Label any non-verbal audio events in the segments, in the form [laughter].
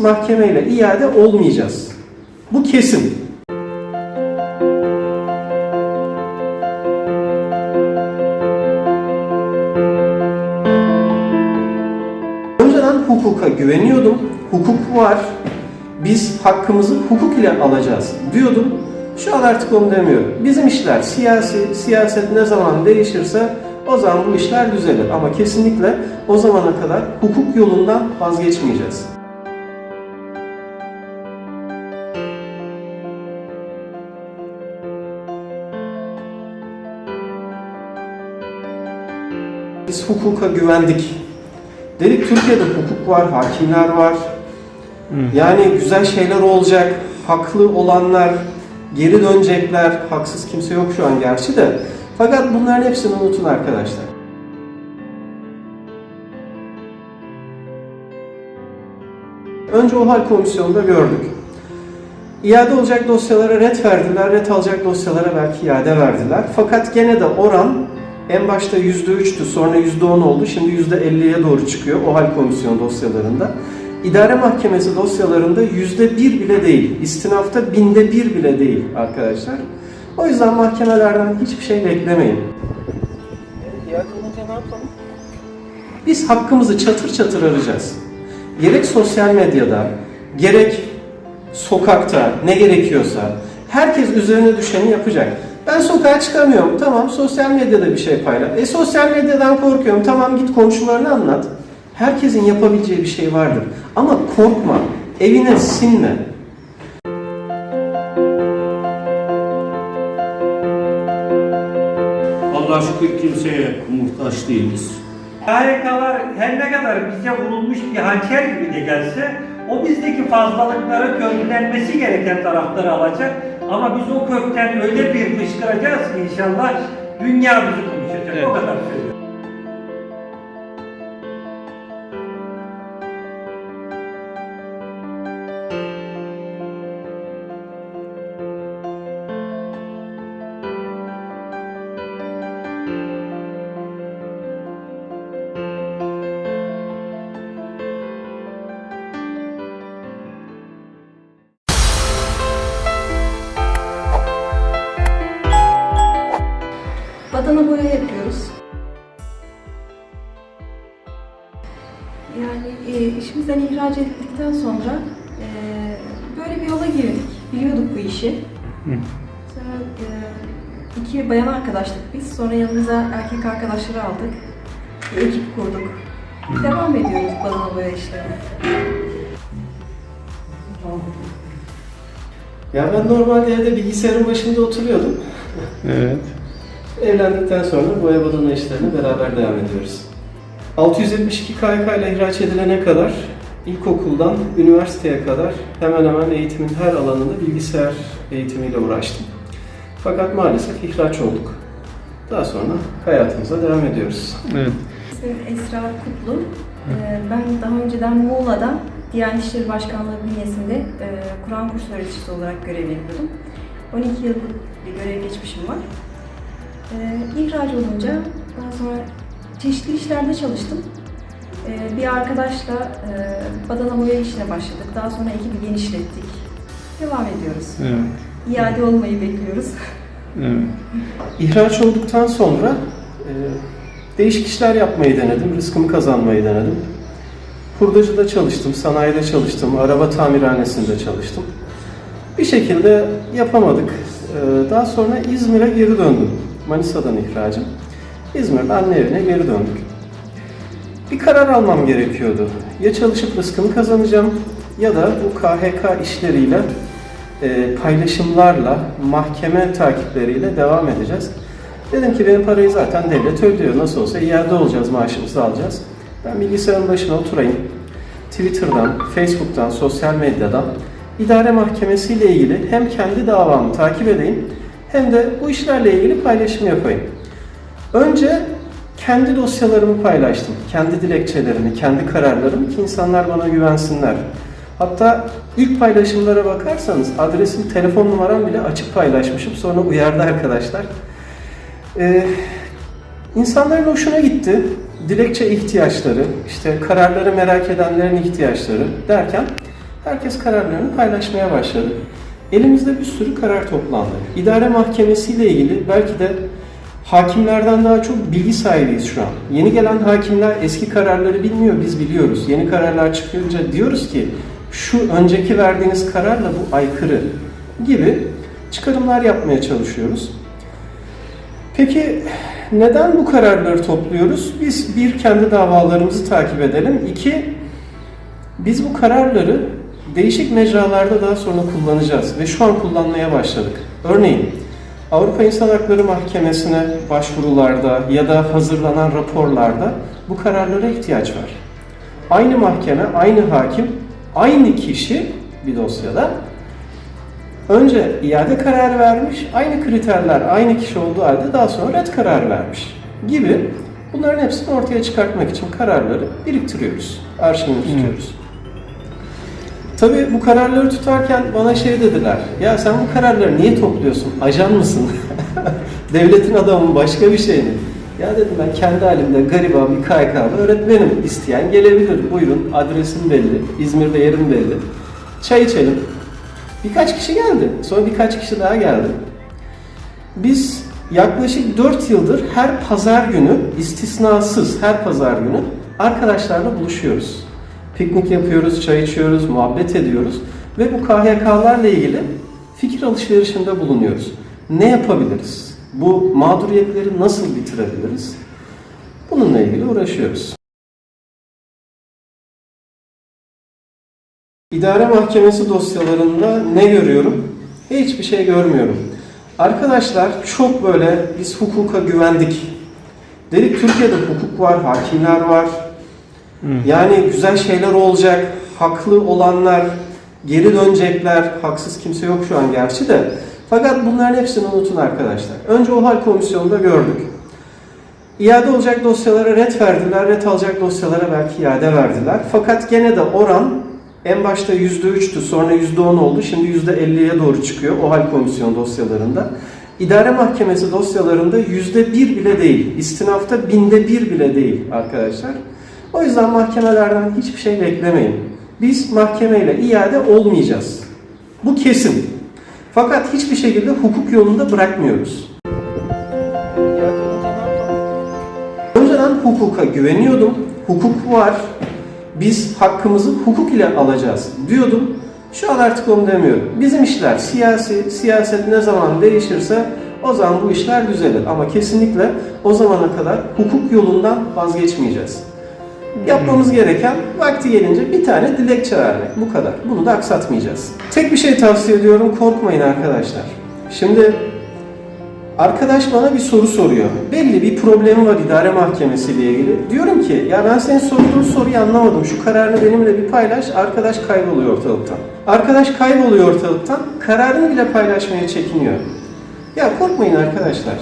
mahkemeyle iade olmayacağız. Bu kesin. Önceden hukuka güveniyordum. Hukuk var. Biz hakkımızı hukuk ile alacağız diyordum. Şu an artık onu demiyorum. Bizim işler siyasi, siyaset ne zaman değişirse o zaman bu işler düzelir. Ama kesinlikle o zamana kadar hukuk yolundan vazgeçmeyeceğiz. Hukuka güvendik. Dedik Türkiye'de hukuk var, hakimler var. Yani güzel şeyler olacak, haklı olanlar geri dönecekler. Haksız kimse yok şu an gerçi de. Fakat bunların hepsini unutun arkadaşlar. Önce OHAL komisyonunda gördük. İade olacak dosyalara ret verdiler, ret alacak dosyalara belki iade verdiler. Fakat gene de oran en başta %3'tü, sonra %10 oldu, şimdi %50'ye doğru çıkıyor OHAL komisyon dosyalarında. İdare mahkemesi dosyalarında %1 bile değil, istinafta binde bir bile değil arkadaşlar. O yüzden mahkemelerden hiçbir şey beklemeyin. Biz hakkımızı çatır çatır arayacağız. Gerek sosyal medyada, gerek sokakta ne gerekiyorsa herkes üzerine düşeni yapacak. Ben sokağa çıkamıyorum. Tamam sosyal medyada bir şey paylaş. E sosyal medyadan korkuyorum. Tamam git komşularına anlat. Herkesin yapabileceği bir şey vardır. Ama korkma. Evine sinme. Allah'a şükür kimseye muhtaç değiliz. KHK'lar her ne kadar bize vurulmuş bir hançer gibi de gelse o bizdeki fazlalıkları köklenmesi gereken tarafları alacak ama biz o kökten öyle bir fışkıracağız ki inşallah dünya bizi konuşacak. O kadar söylüyorum. İhraç edildikten sonra e, böyle bir yola girdik. Biliyorduk bu işi. Sonra e, iki bayan arkadaştık biz. Sonra yanımıza erkek arkadaşları aldık. Bir ekip kurduk. Devam ediyoruz badana boya işlerine. Ya ben normalde evde bilgisayarın başında oturuyordum. Evet. [laughs] Evlendikten sonra boya badana işlerine beraber devam ediyoruz. 672 KYK ile ihraç edilene kadar ilkokuldan üniversiteye kadar hemen hemen eğitimin her alanında bilgisayar eğitimiyle uğraştım. Fakat maalesef ihraç olduk. Daha sonra hayatımıza devam ediyoruz. Evet. İsmim Esra Kutlu. E, ben daha önceden Muğla'da Diyanet İşleri Başkanlığı bünyesinde e, Kur'an kursu öğreticisi olarak görev yapıyordum. 12 yıllık bir görev geçmişim var. Ee, ihraç olunca daha sonra çeşitli işlerde çalıştım. Ee, bir arkadaşla e, badana boya işine başladık. Daha sonra ekibi genişlettik. Devam ediyoruz. Evet. İade olmayı bekliyoruz. Evet. İhraç olduktan sonra e, değişik işler yapmayı denedim, rızkımı kazanmayı denedim. Hurdacıda çalıştım, sanayide çalıştım, araba tamirhanesinde çalıştım. Bir şekilde yapamadık. E, daha sonra İzmir'e geri döndüm. Manisa'dan ihracım. İzmir'de anne evine geri döndük. Bir karar almam gerekiyordu. Ya çalışıp rızkımı kazanacağım ya da bu KHK işleriyle e, paylaşımlarla, mahkeme takipleriyle devam edeceğiz. Dedim ki benim parayı zaten devlet ödüyor. Nasıl olsa iade olacağız, maaşımızı alacağız. Ben bilgisayarın başına oturayım. Twitter'dan, Facebook'tan, sosyal medyadan idare mahkemesiyle ilgili hem kendi davamı takip edeyim hem de bu işlerle ilgili paylaşım yapayım. Önce kendi dosyalarımı paylaştım. Kendi dilekçelerimi, kendi kararlarımı ki insanlar bana güvensinler. Hatta ilk paylaşımlara bakarsanız adresim, telefon numaram bile açık paylaşmışım. Sonra uyardı arkadaşlar. Ee, insanların hoşuna gitti. Dilekçe ihtiyaçları, işte kararları merak edenlerin ihtiyaçları derken Herkes kararlarını paylaşmaya başladı. Elimizde bir sürü karar toplandı. İdare mahkemesiyle ilgili belki de hakimlerden daha çok bilgi sahibiyiz şu an. Yeni gelen hakimler eski kararları bilmiyor, biz biliyoruz. Yeni kararlar çıkınca diyoruz ki şu önceki verdiğiniz kararla bu aykırı gibi çıkarımlar yapmaya çalışıyoruz. Peki neden bu kararları topluyoruz? Biz bir kendi davalarımızı takip edelim. İki biz bu kararları değişik mecralarda daha sonra kullanacağız ve şu an kullanmaya başladık. Örneğin Avrupa İnsan Hakları Mahkemesi'ne başvurularda ya da hazırlanan raporlarda bu kararlara ihtiyaç var. Aynı mahkeme, aynı hakim, aynı kişi bir dosyada önce iade kararı vermiş, aynı kriterler aynı kişi olduğu halde daha sonra red kararı vermiş gibi bunların hepsini ortaya çıkartmak için kararları biriktiriyoruz, arşivini tutuyoruz. Tabii bu kararları tutarken bana şey dediler, ya sen bu kararları niye topluyorsun, ajan mısın? [laughs] Devletin adamı mı, başka bir şey mi? Ya dedim ben kendi halimde gariban bir KYK'lı öğretmenim, isteyen gelebilir, buyurun adresim belli, İzmir'de yerim belli. Çay içelim. Birkaç kişi geldi, sonra birkaç kişi daha geldi. Biz yaklaşık 4 yıldır her pazar günü, istisnasız her pazar günü arkadaşlarla buluşuyoruz. Piknik yapıyoruz, çay içiyoruz, muhabbet ediyoruz ve bu KHK'larla ilgili fikir alışverişinde bulunuyoruz. Ne yapabiliriz? Bu mağduriyetleri nasıl bitirebiliriz? Bununla ilgili uğraşıyoruz. İdare Mahkemesi dosyalarında ne görüyorum? Hiçbir şey görmüyorum. Arkadaşlar çok böyle biz hukuka güvendik. Dedik Türkiye'de hukuk var, hakimler var. Yani güzel şeyler olacak, haklı olanlar geri dönecekler. Haksız kimse yok şu an gerçi de. Fakat bunların hepsini unutun arkadaşlar. Önce OHAL komisyonunda gördük. İade olacak dosyalara ret verdiler, ret alacak dosyalara belki iade verdiler. Fakat gene de oran en başta %3'tü, sonra %10 oldu, şimdi %50'ye doğru çıkıyor OHAL komisyon dosyalarında. İdare mahkemesi dosyalarında %1 bile değil, istinafta binde bir bile değil arkadaşlar. O yüzden mahkemelerden hiçbir şey beklemeyin. Biz mahkemeyle iade olmayacağız. Bu kesin. Fakat hiçbir şekilde hukuk yolunda bırakmıyoruz. Önceden hukuka güveniyordum. Hukuk var. Biz hakkımızı hukuk ile alacağız diyordum. Şu an artık onu demiyorum. Bizim işler siyasi, siyaset ne zaman değişirse o zaman bu işler düzelir. Ama kesinlikle o zamana kadar hukuk yolundan vazgeçmeyeceğiz. Yapmamız gereken vakti gelince bir tane dilekçe vermek. Bu kadar. Bunu da aksatmayacağız. Tek bir şey tavsiye ediyorum. Korkmayın arkadaşlar. Şimdi arkadaş bana bir soru soruyor. Belli bir problemi var idare mahkemesi ile ilgili. Diyorum ki ya ben senin sorduğun soruyu anlamadım. Şu kararını benimle bir paylaş. Arkadaş kayboluyor ortalıktan. Arkadaş kayboluyor ortalıktan. Kararını bile paylaşmaya çekiniyor. Ya korkmayın arkadaşlar.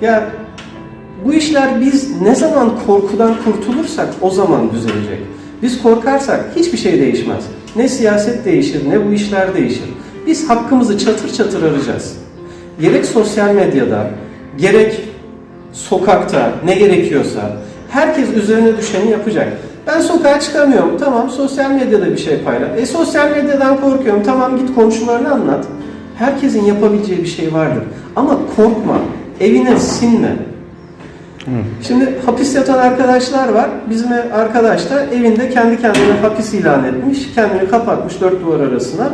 Ya bu işler biz ne zaman korkudan kurtulursak o zaman düzelecek. Biz korkarsak hiçbir şey değişmez. Ne siyaset değişir, ne bu işler değişir. Biz hakkımızı çatır çatır arayacağız. Gerek sosyal medyada, gerek sokakta ne gerekiyorsa herkes üzerine düşeni yapacak. Ben sokağa çıkamıyorum. Tamam sosyal medyada bir şey paylaş. E sosyal medyadan korkuyorum. Tamam git komşularına anlat. Herkesin yapabileceği bir şey vardır. Ama korkma. Evine sinme. Şimdi hapis yatan arkadaşlar var. Bizim arkadaş da evinde kendi kendine hapis ilan etmiş. Kendini kapatmış dört duvar arasına.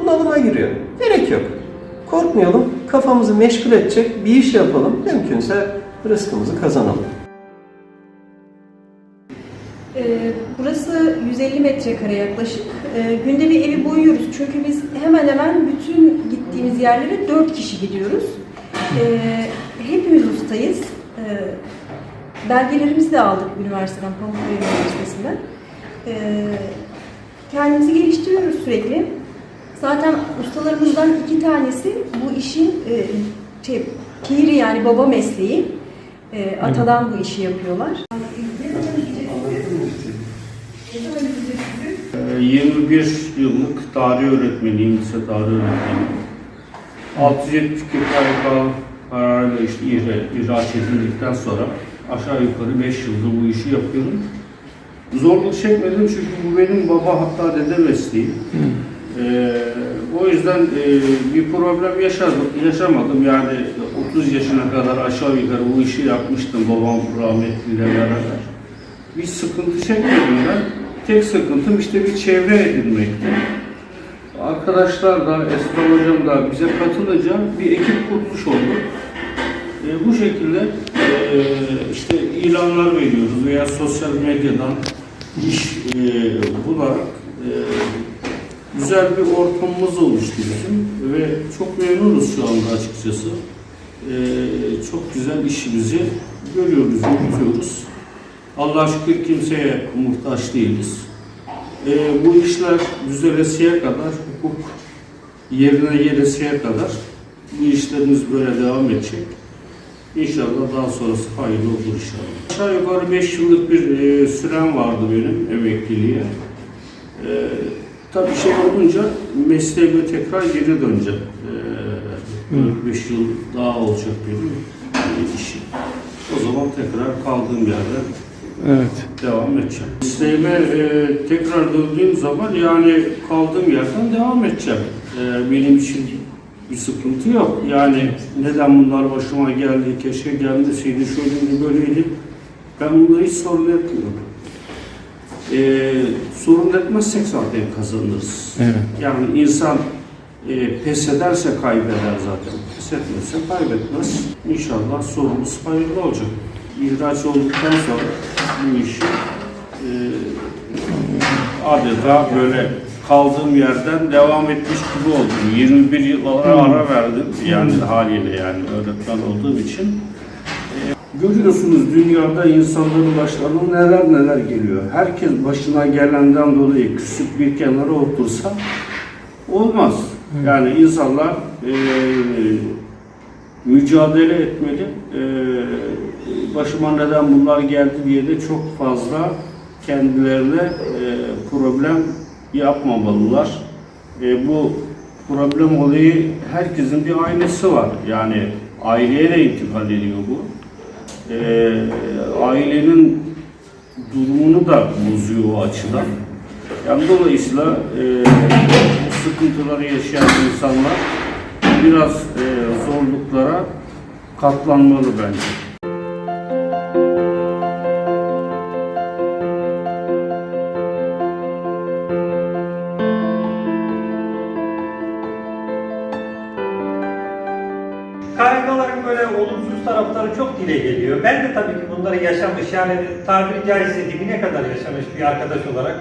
Bunalıma giriyor. Gerek yok. Korkmayalım. Kafamızı meşgul edecek bir iş yapalım. Mümkünse rızkımızı kazanalım. Ee, Burası 150 metrekare yaklaşık. Ee, Günde bir evi boyuyoruz çünkü biz hemen hemen bütün gittiğimiz yerlere 4 kişi gidiyoruz. Ee, Hepimiz ustayız. Ee, Belgelerimizi de aldık üniversiteden, Pamukkale Üniversitesi'nden. Ee, Kendimizi geliştiriyoruz sürekli. Zaten ustalarımızdan iki tanesi bu işin e, şey, piri yani baba mesleği. E, atadan bu işi yapıyorlar. Ee, 21 yıllık tarih öğretmeniyim, lise tarih öğretmeniyim. 672 KYK kararıyla işte ihra- ihraç edildikten sonra aşağı yukarı 5 yıldır bu işi yapıyorum. Zorluk çekmedim çünkü bu benim baba hatta dede mesleği. Ee, o yüzden e, bir problem yaşadım, yaşamadım. Yani 30 yaşına kadar aşağı yukarı bu işi yapmıştım babam rahmetliyle beraber. Bir sıkıntı çekmedim ben. Tek sıkıntım işte bir çevre edinmekti. Arkadaşlar da, Esra Hocam da bize katılınca bir ekip kurmuş olduk. E, bu şekilde e, işte ilanlar veriyoruz veya sosyal medyadan iş e, bularak e, güzel bir ortamımız oluştu bizim ve çok memnunuz şu anda açıkçası. E, çok güzel işimizi görüyoruz, yürütüyoruz. Allah'a şükür kimseye muhtaç değiliz. E, bu işler düzelesiye kadar, hukuk yerine gelesiye kadar bu işlerimiz böyle devam edecek. İnşallah daha sonrası hayırlı olur inşallah. Aşağı yukarı 5 yıllık bir e, sürem vardı benim emekliliğe. E, tabii şey olunca mesleğime tekrar geri döneceğim. E, 5 yıl daha olacak benim e, işim. O zaman tekrar kaldığım yerden Evet. devam edeceğim. Mesleğime e, tekrar döndüğüm zaman yani kaldığım yerden devam edeceğim. E, benim için bir sıkıntı yok. Yani neden bunlar başıma geldi, keşke gelmeseydi, şöyleydi, böyleydi. Ben bunları hiç sorun etmiyorum. E, sorun etmezsek zaten kazanırız. Evet. Yani insan e, pes ederse kaybeder zaten. Pes etmezse kaybetmez. İnşallah sorumuz hayırlı olacak. İhraç olduktan sonra bu işi e, adeta böyle kaldığım yerden devam etmiş gibi oldum. 21 yıllara ara verdim yani haliyle yani öğretmen olduğum için. E, Görüyorsunuz dünyada insanların başlarına neler neler geliyor. Herkes başına gelenden dolayı küsüp bir kenara otursa olmaz. Yani insanlar e, mücadele etmeli. E, başıma neden bunlar geldi diye de çok fazla kendilerine e, problem yapmamalılar. E, bu problem olayı herkesin bir aynesi var. Yani aileye de intikal ediyor bu. E, ailenin durumunu da bozuyor o açıdan. Yani dolayısıyla e, bu sıkıntıları yaşayan insanlar biraz e, zorluklara katlanmalı bence. Yaşamış yani tabiri caizse dibine kadar yaşamış bir arkadaş olarak.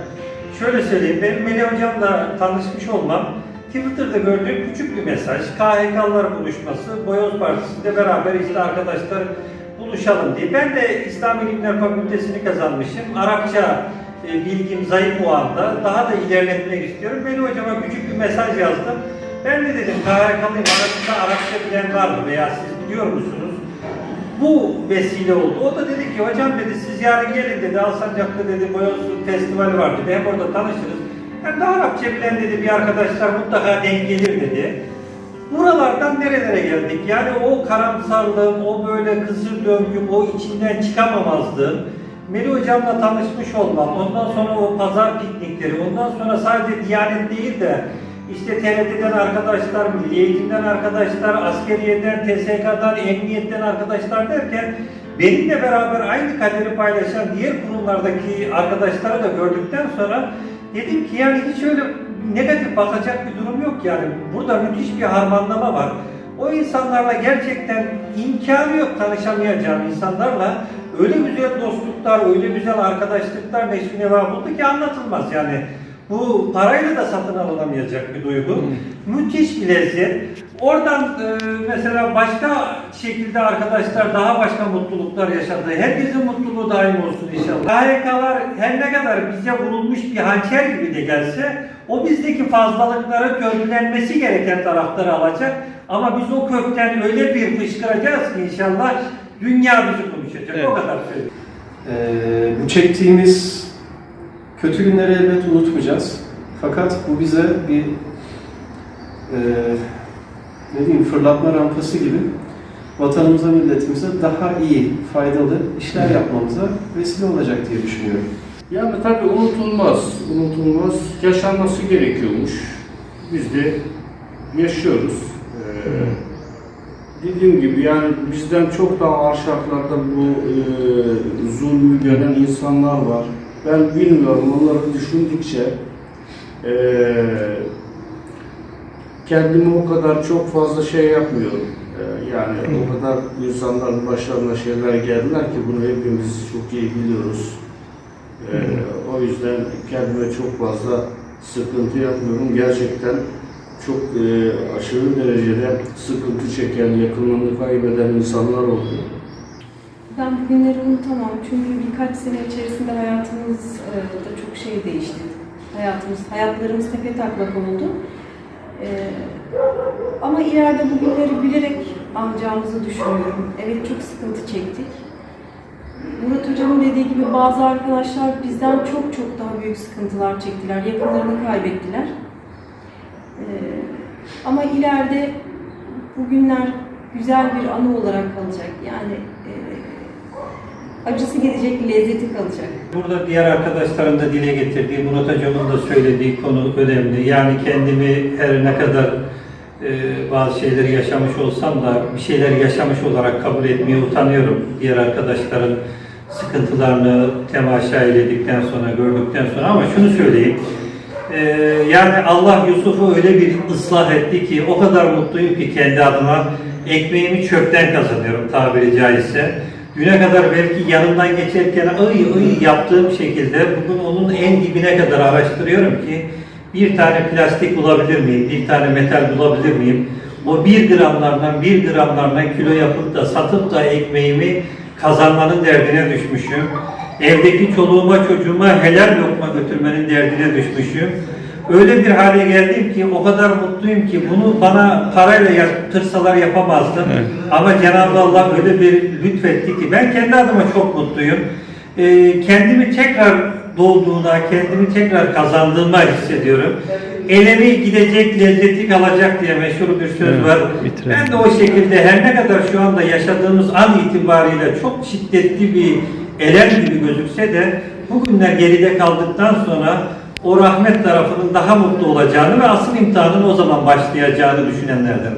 Şöyle söyleyeyim, benim Melih Hocam'la tanışmış olmam Twitter'da gördüğüm küçük bir mesaj. KHK'lılar buluşması, Boyoz Partisi'nde beraber işte arkadaşlar buluşalım diye. Ben de İslam İlimler Fakültesini kazanmışım. Arapça e, bilgim zayıf o anda. Daha da ilerletmek istiyorum. Melih Hocam'a küçük bir mesaj yazdım. Ben de dedim KHK'lıyım arasında Arapça bilen var mı veya siz biliyor musunuz? Bu vesile oldu. O da dedi ki hocam dedi siz yarın gelin dedi Alsancak'ta dedi Boyoz Festivali var dedi. Hem orada tanışırız. Hem de Arapça bilen dedi bir arkadaşlar mutlaka denk gelir dedi. Buralardan nerelere geldik? Yani o karamsarlığım, o böyle kısır döngüm, o içinden çıkamamazlığım, Melih Hocam'la tanışmış olmam, ondan sonra o pazar piknikleri, ondan sonra sadece Diyanet değil de işte TRT'den arkadaşlar, Milli Eğitim'den arkadaşlar, askeriyeden, TSK'dan, emniyetten arkadaşlar derken benimle beraber aynı kaderi paylaşan diğer kurumlardaki arkadaşları da gördükten sonra dedim ki yani hiç öyle negatif bakacak bir durum yok yani. Burada müthiş bir harmanlama var. O insanlarla gerçekten imkanı yok tanışamayacağım insanlarla öyle güzel dostluklar, öyle güzel arkadaşlıklar neşvi neva buldu ki anlatılmaz yani. Bu parayla da satın alınamayacak bir duygu. Müthiş bir lezzet. Oradan e, mesela başka şekilde arkadaşlar daha başka mutluluklar yaşadı. Herkesin mutluluğu daim olsun inşallah. KHK'lar her ne kadar bize vurulmuş bir hançer gibi de gelse o bizdeki fazlalıkları köklenmesi gereken tarafları alacak. Ama biz o kökten öyle bir fışkıracağız ki inşallah dünya bizi konuşacak. Evet. O kadar söyleyeyim. Ee, bu çektiğimiz kötü günleri elbet unutmayacağız. Fakat bu bize bir e, ne diyeyim fırlatma rampası gibi vatanımıza, milletimize daha iyi, faydalı işler yapmamıza vesile olacak diye düşünüyorum. Yani tabii unutulmaz, unutulmaz. Yaşanması gerekiyormuş. Biz de yaşıyoruz. Ee, dediğim gibi yani bizden çok daha ağır şartlarda bu e, zulmü gören insanlar var. Ben bilmiyorum onları düşündükçe e, kendimi o kadar çok fazla şey yapmıyorum. E, yani o kadar insanların başlarına şeyler geldiler ki bunu hepimiz çok iyi biliyoruz. E, o yüzden kendime çok fazla sıkıntı yapmıyorum. Gerçekten çok e, aşırı derecede sıkıntı çeken, yakınlarını kaybeden insanlar oldu. Ben bugünleri unutamam çünkü birkaç sene içerisinde hayatımız e, da çok şey değişti. Hayatımız, hayatlarımız tepe taklak oldu. E, ama ileride bugünleri bilerek anacağımızı düşünüyorum. Evet çok sıkıntı çektik. Murat Hocam'ın dediği gibi bazı arkadaşlar bizden çok çok daha büyük sıkıntılar çektiler. Yakınlarını kaybettiler. E, ama ileride bugünler güzel bir anı olarak kalacak. Yani acısı gidecek, lezzeti kalacak. Burada diğer arkadaşların da dile getirdiği, Murat Hocam'ın da söylediği konu önemli. Yani kendimi her ne kadar e, bazı şeyleri yaşamış olsam da bir şeyler yaşamış olarak kabul etmeye utanıyorum. Diğer arkadaşların sıkıntılarını temaşa edildikten sonra, gördükten sonra ama şunu söyleyeyim. E, yani Allah Yusuf'u öyle bir ıslah etti ki o kadar mutluyum ki kendi adıma ekmeğimi çöpten kazanıyorum tabiri caizse. Düne kadar belki yanından geçerken ıy ıy yaptığım şekilde bugün onun en dibine kadar araştırıyorum ki bir tane plastik bulabilir miyim, bir tane metal bulabilir miyim? O bir gramlardan bir gramlardan kilo yapıp da satıp da ekmeğimi kazanmanın derdine düşmüşüm. Evdeki çoluğuma çocuğuma helal lokma götürmenin derdine düşmüşüm. Öyle bir hale geldim ki o kadar mutluyum ki bunu bana parayla yaptırsalar yapamazdım. Evet. Ama Cenab-ı Allah öyle bir lütfetti ki ben kendi adıma çok mutluyum. Ee, kendimi tekrar doğduğuna, kendimi tekrar kazandığıma hissediyorum. Elemi gidecek, lezzeti kalacak diye meşhur bir söz Evet, var. bitirelim. Ben de o şekilde her ne kadar şu anda yaşadığımız an itibariyle çok şiddetli bir elem gibi gözükse de bugünler geride kaldıktan sonra o rahmet tarafının daha mutlu olacağını ve asıl imtihanın o zaman başlayacağını düşünenlerden.